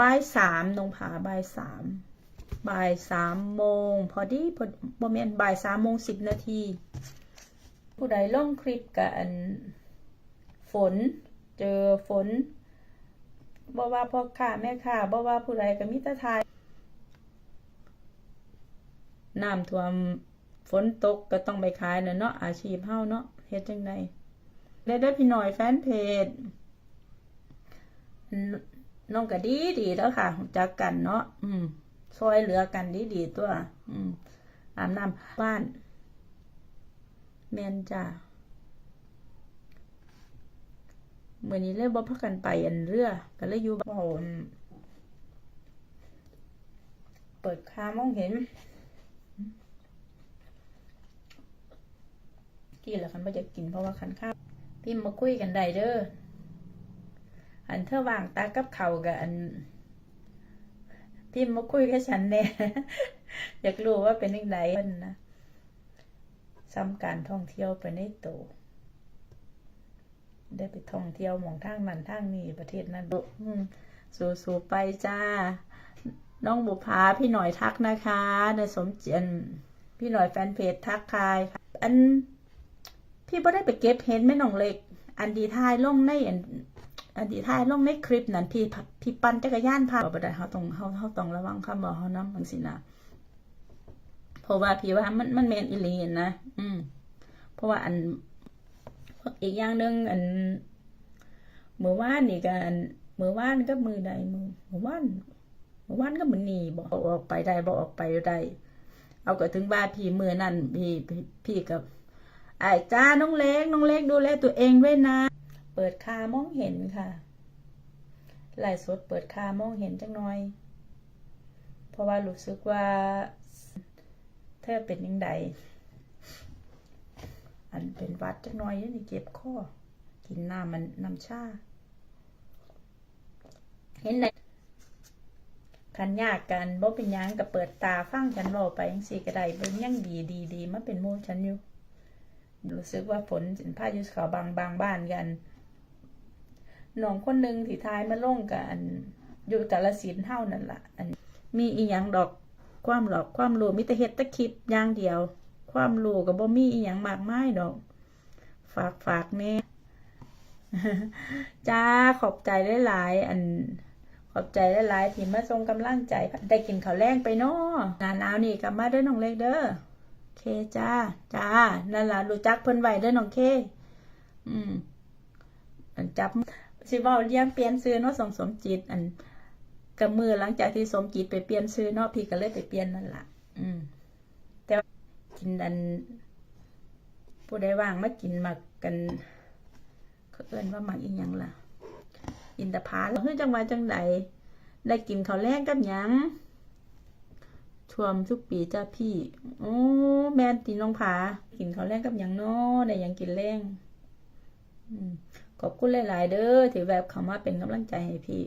บ่ายสามน้องผาบ่ายสามบ่ายสามโมงพอดีพอบ่แม่นบ่ายสามโมงสิบนาที ผู้ใดลงคลิปกับอันฝน เจอฝนบ่ว่าพ่อค้าแม่ค้าบ่ว่าผู้ใดก็มีแต่ทายน้ำท่วมฝนตกก็ต้องไปขายนะเนาะอาชีพเฮาเนาะเฮ็ดจังไดได้ได้พี่หน่อยแฟนเพจ น้องก็ดีดีแล้วค่ะจักกันเนาะอืมช่วยเหลือกันดีดีตัว อืมอาบน้ำบ้านแมนจ้าเมื้อนี้เลยบ่พากันไปอันเรือก็เลยอยู่บ้านเปิดคามองเห็นกินแล้วคันบ่จะกินเพราะว่าคันข้าวพิมพ์มาคุยกันได้เด้อ อันเธอวางตากับเขากับอันพิมมาคุยกับฉันแน่อยากรู้ว่าเป็นยังไงเพิ่นนะซ้ำการท่องเที่ยวไปในโตวได้ไปท่องเที่ยวมองทางนั้นทางนี้ประเทศนั้นอืมสู้ๆไปจ้า น้องบุภาพี่หน่อยทักนะคะในสมเจนพี่หน่อยแฟนเพจทักทายค่ะอันพี่บ่ได้ไปเก็บเห็นแม่น้องเล็ก อันดีท้ายลงในอัน อันดีท้ายลงในคลิปนั้นพี่พี่ปั่นจักรยานผ่านบ่ได้เฮาต้องเฮาเฮาต้องระวังคำบอกเฮานำจังซี่นะเพราะว่าพี่ว่ามันมันแม่นอีหลีนะ อืม เพราะว่าอันอีกอย่างหนึงอันเมื่อวานนี่ก็อันเมื่อวานก็มือใดมือเมื่อวานเมื่อวานก็มือนี้บ่อาออกไปได้บ่ออกไปได้เอาก็ถึงบ้านพี่มือนั่นพี่พี่พี่กับไอ้จ้าน้องเล็กน้องเล็กดูแลตัวเองด้วยนะ เปิดคามองเห็นค่ะไลฟ์สดเปิดคามองเห็นจังหน่อย เพราะว่ารู้สึกว่าเธอเป็นยังไงอันเป็นวัดจังหน่อยนี่เจ็บคอกินน้ำมันน้ำชาเห็นไหนคันยากกันบ่เป็นยังก็เปิดตาฟังฉันเว้าไปจังซี่ก็ไดเบิ่งยังดีดีดีมาเป็นมู่ฉันอยู่รู้สึกว่าฝนสินพายุเขาบางบางบ้านกัน น้องคนหนึ่งที่ทายมาลงกันอยู่แต่ละสินเท่านั่นละอันมีอีหยังดอกความหลอกความรู้มิต่เฮ็ดตะคลิปอย่างเดียว ความรู้ก็บ่มีอีหยังมากมายดอก ฝากฝากแน่จ้าขอบใจหลายๆอันขอบใจหลายๆที่มาส่งกำลังใจได้กินข้าวแรงไปเนาะหนานาวนี่กลับมาเด้อน้องเล็กเด้อเคจ้าจ้านั่นล่ะรู้จักเพิ่นไว้เด้อน้องเค อืมอันจับ สิว้าเลี้ยงเปลี่ยนซื้อเนาะสมสมจิต อันกับมือหลังจากที่สมจิตไปเปลี่ยนซื้อเนาะพี่ก็เลยไปเปลี่ยนนั่นแหละอืม แต่กินอัน ผู้ใดว่างมากินมากันเขาเอิ้นว่ามักอีหยังล่ะ อินทผาลเฮ้ยจังหวัดจังใดได้กินข้าวแลงกับหยังท่วมทุกปีจ้าพี่ โอ้แม่ตีน้องผา กินข้าวแรงกับหยังน้อได้หยังกินแรงอืม ขอบคุณหลาย ๆ เด้อที่แบบเข้ามาเป็นกำลังใจให้พี่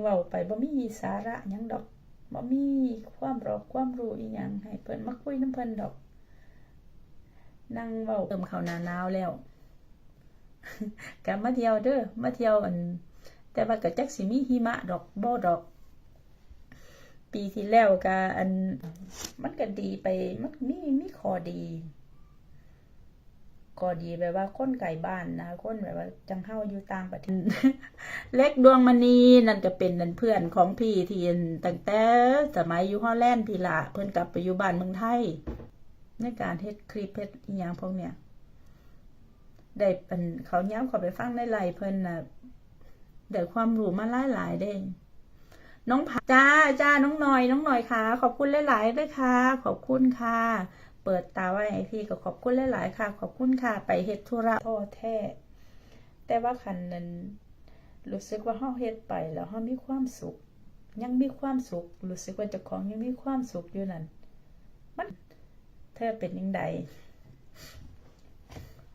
เว้าไปบ่มีสาระยังดอกบ่มีความรอบความรู้อีหยังให้เพิ่นมาคุยน้ำเพิ่นดอก นั่งเว้าเติมข้าวหน้าหนาวแล้วกลับมาเที่ยวเด้อมาเที่ยวอัน แต่ว่าก็จักสิมีหิมะดอกบ่ดอก ปีที่แล้วก็อัน มันก็ดีไปมันมีมีข้อดี ข้อดีแบบว่าค้นไกลบ้านนะค้นแบบว่าจังเฮาอยู่ต่างประเทศเล็กดวงมณีนั่นก็เป็นนั่นเพื่อนของพี่ที่อันตั้งแต่สมัยอยู่ฮอลแลนด์พี่ละเพิ่อนกลับไปอยู่บ้านเมืองไทยในการเฮ็ดคลิปเฮ็ดอีหยังพวกเนี้ยได้เป็นเขาย้ำเขาไปฟังในไลฟ์เพิ่นนะได้ความรู้มาหลายๆเด้น้องผาจ้าจ้าน้องหน่อย น้องหน่อยค่ะ ขอบคุณหลายๆด้วยค่ะ ขอบคุณค่ะ เปิดตาไว้ให้พี่ก็ขอบคุณหลายๆค่ะ ขอบคุณค่ะไปเฮ็ดธุระท้อแท้แต่ว่าคันนั้นรู้สึกว่าเฮาเฮ็ดไปแล้วเฮามีความสุข ยังมีความสุขรู้สึกว่าเจ้าของยังมีความสุขอยู่นั่นมันเธอเป็นยังไง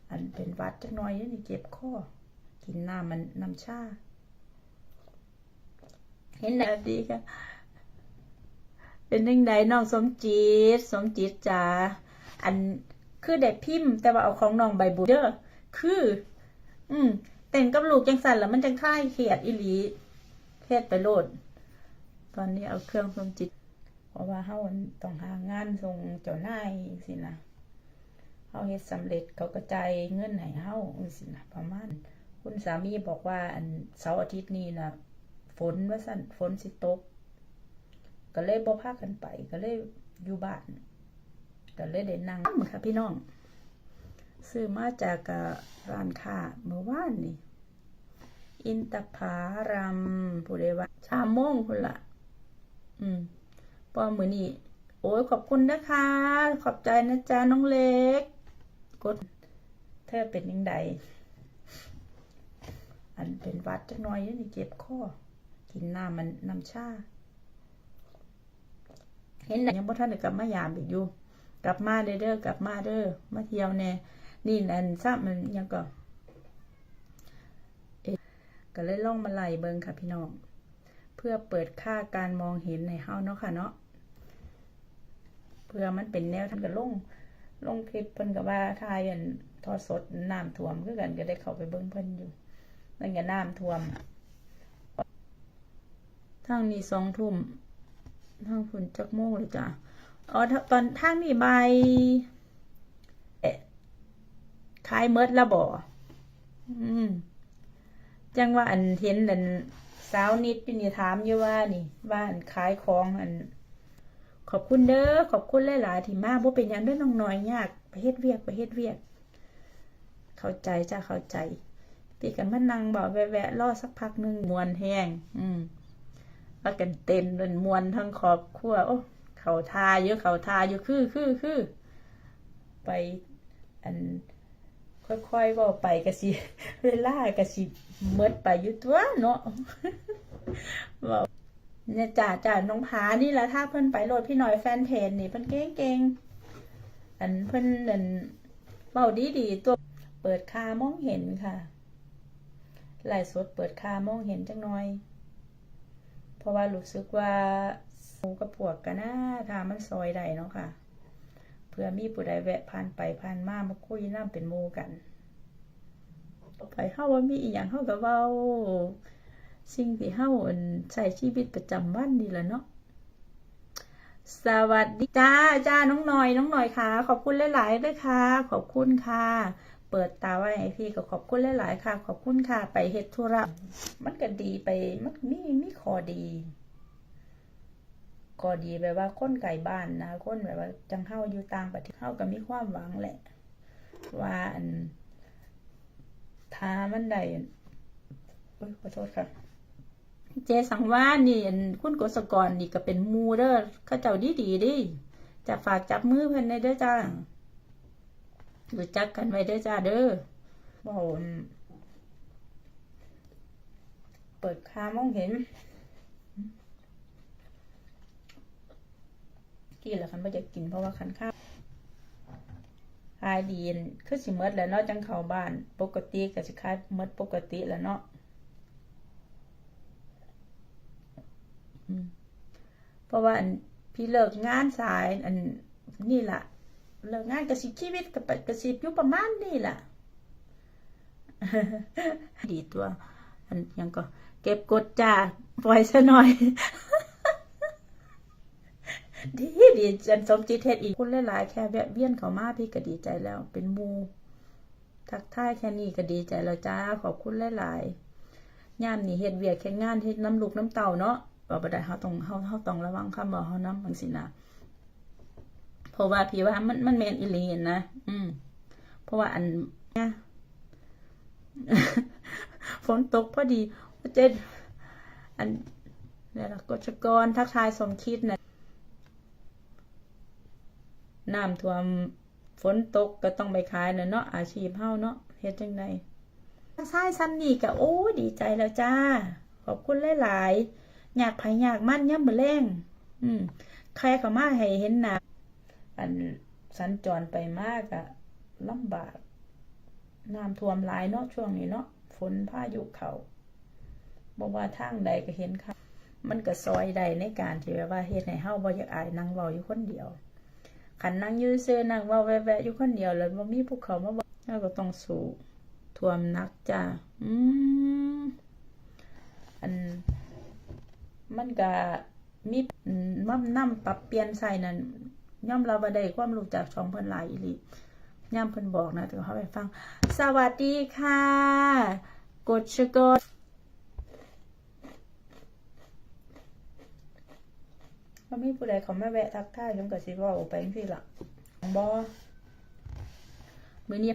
อันเป็นวัดจักน่อยยู่นี่เจ็บคอกินน้ำมันน้ำชาเห็นแบบดีค่ะ เป็นยังไงน้องสมจิต สมจิตจ๋าอันคือได้พิมพ์ แต่ว่าเอาของน้องใบบุญเด้อคือ อืมเต้นกับลูกจังสันแล้วมันจังคลายเครียดอีหลีเฮ็ดไปโลด ตอนนี้เอาเครื่องสมจิต เพราะว่าเฮาต้องหางานส่งเจ้านายสินะเฮาเฮ็ดสำเร็จเขาก็จ่ายเงินให้เฮาสินะประมาณคุณสามีบอกว่าอันเสาร์อาทิตย์นี้นะฝนว่าสั่นฝนสิตก ก็เลยบ่พากันไป ก็เลยอยู่บ้าน ก็เลยได้นั่งค่ะพี่น้อง ซื้อมาจากร้านค้าเมื่อวานนี่อินตผารัมผู้ใดว่าชามโมงพุ่นละอืมพอมือนี่โอ้ยขอบคุณนะคะ ขอบใจนะจ๊ะน้องเล็ก กดเธอเป็นยังไงอันเป็นวัดจักหน่อยนี่เจ็บคอกินน้ำมันน้ำชา เห็นแต่ยังบ่ทันกลับมายามอีกอยู่ กลับมาเด้อเด้อกลับมาเด้อมาเที่ยวแน่นี่นั่นทราบมันยังก็เอ๊ก็เลยล่องมาไล่เบิงค่ะพี่น้องเพื่อเปิดค่าการมองเห็นในเฮาเนาะค่ะเนาะเพื่อมันเป็นแนวท่างก็ลงลงคลิปเพิ่นก็ว่าทายอันทอดสดน้ำท่วมคือกันก็ได้เข้าไปเบิ่งเพิ่นอยู่นั่นก็น้ำท่วมทางนี้สองทุ่ม ทางฝนจักโมงเลยจ้ะอ๋อตอนทางนี้ใบเอ๊ะขายเมดและบ่อืมจังว่าอันเห็นอันสาวนิดเป็นนี่ถามอยู่ว่านี่ว่าอันขายของอัน ขอบคุณเด้อขอบคุณหลายๆที่มาบ่เป็นยังด้อน้องน้อยยากไปเฮ็ดเวียกไปเฮ็ดเวียก เข้าใจจ้าเข้าใจตีกันมานั่งบอกแวะๆรอสักพักหนึงมวนแห้ง อืม แล้วกันเต้นเป็นมวนทั้งครอบครัวโอ้เขาทาเยอะเขาทาอยู่คือคือคือไปอันค่อยๆว่าไปกะสิเวลากะสิเมดไปอยู่ตัวเนาะบอกเนี่ยจ่าจ่าน้องผานี่ละถ้าเพิ่นไปโหลดพี่หน่อยแฟนเพจนี่เพิ่นเก่งเก่งๆอันเพิ่นอันเบาดีดีๆตัวเปิดคามองเห็นค่ะไลฟ์สดเปิดคามองเห็นจังหน่อย เพราะว่ารู้สึกว่าหมูกับพวกกันนะถ้ามันซอยได้เนาะค่ะ เพื่อมีผู้ใดแวะผ่านไปผ่านมามาคุยน้ำเป็นมูกันต่อไปเฮาว่ามีอีหยังเฮาก็เว้าสิ่งที่เฮาใช้ชีวิตประจำวันนี่แหละเนาะสวัสดีจ้าจ้าน้องหน่อย น้องหน่อยค่ะ ขอบคุณหลายๆด้วยค่ะ ขอบคุณค่ะ เปิดตาไว้ให้พี่ก็ขอบคุณหลาย ๆ ค่ะ ขอบคุณค่ะ ไปเฮ็ดธุระมันก็ดีไปมันมีมีข้อดีก็ดีแบบว่าคนไก่บ้านนะคนแบบว่าจังเฮาอยู่ต่างประเทศเฮาก็มีความหวังแหละ ว่าอันถ้ามันได้เอ้ยขอโทษค่ะ เจสังวานี่อันคุณกศกรนี่ก็เป็นมูเด้อเขาเจ้าดีดีดิจะฝากจับมือเพิ่นได้เด้อจ้า รู้จักกันไว้เด้อจ้าเด้อบ่อั่นเปิดคามองเห็นกินแล้วคันบ่จะกินเพราะว่าคันข้าวขายดีนคือสิหมดแล้วเนาะจังเข้าบ้าน ปกติก็สิขายมดปกติแล้วเนาะเพราะว่าอันพี่เลิกงานสายอันนี่แหละ เลิกงานก็สิชีวิตก็ไปก็สิอยู่ประมาณนี้ล่ะดีตัว อันยังก็ เก็บกดจ้าปล่อยซะหน่อย ดีดีจันสมจิตเฮ็ดอีกคุณหลายๆแค่แวะเวียนเขามาพี่ก็ดีใจแล้ว เป็นมูทักทายแค่นี้ก็ดีใจแล้วจ้าขอบคุณหลายๆย่ามนี่เฮ็ดเวียกเฮ็ดงานเฮ็ดน้ำลูกน้ำเต่าเนาะว่บ่ได้เฮาต้องเฮาเฮาต้องระวังคำบอกเฮานำจังซี่นะ เพราะว่าพี่ว่ามันมันแม่นอีหลีนะอืม เพราะว่าอันเนี่ยฝนตกพอดีเจ็ดอันเนี่ยล่ะกฎชกรทักทายสมคิดนะน้ำท่วมฝนตกก็ต้องไปขายนะเนาะอาชีพเฮาเนาะเฮ็ดจังไดทรายซ้ำนี่ก็โอ้ดีใจแล้วจ้า ขอบคุณหลายๆอยากไผอยากมั่นย่ำมื้อแรงอืมใครเข้ามาให้เห็นหน้า อันสัญจรไปมากอะลำบากน้ำท่วมหลายเนาะช่วงนี้เนาะฝนพายุเขาบ่ว่าทางใดก็เห็นค่ะ มันก็ซอยใดในการที่แบบว่าเฮ็ดให้เฮาบ่อยากอายนั่งเว้าอยู่คนเดียวขันนั่งยืนเสื้อนั่งเว่าแวะๆอยู่คนเดียวแล้วบ่มีภูเขามาบอกเราก็ต้องสู้ท่วมนักจ้าอืมอันมันก็มีอืมมันนำปรับเปลี่ยนใส่นั่น ย่อมเราบ่ได้ความรู้จากช่องเพิ่นหลายอีหลีย่ำเพิ่นบอกนะเดี๋ยวเฮาไปฟัง สวัสดีค่ะ กดชกดบ่มีผู้ใดเขามาแวะทักทายผมก็สิเว้าไปจังพี่ละบ่มื้อนี้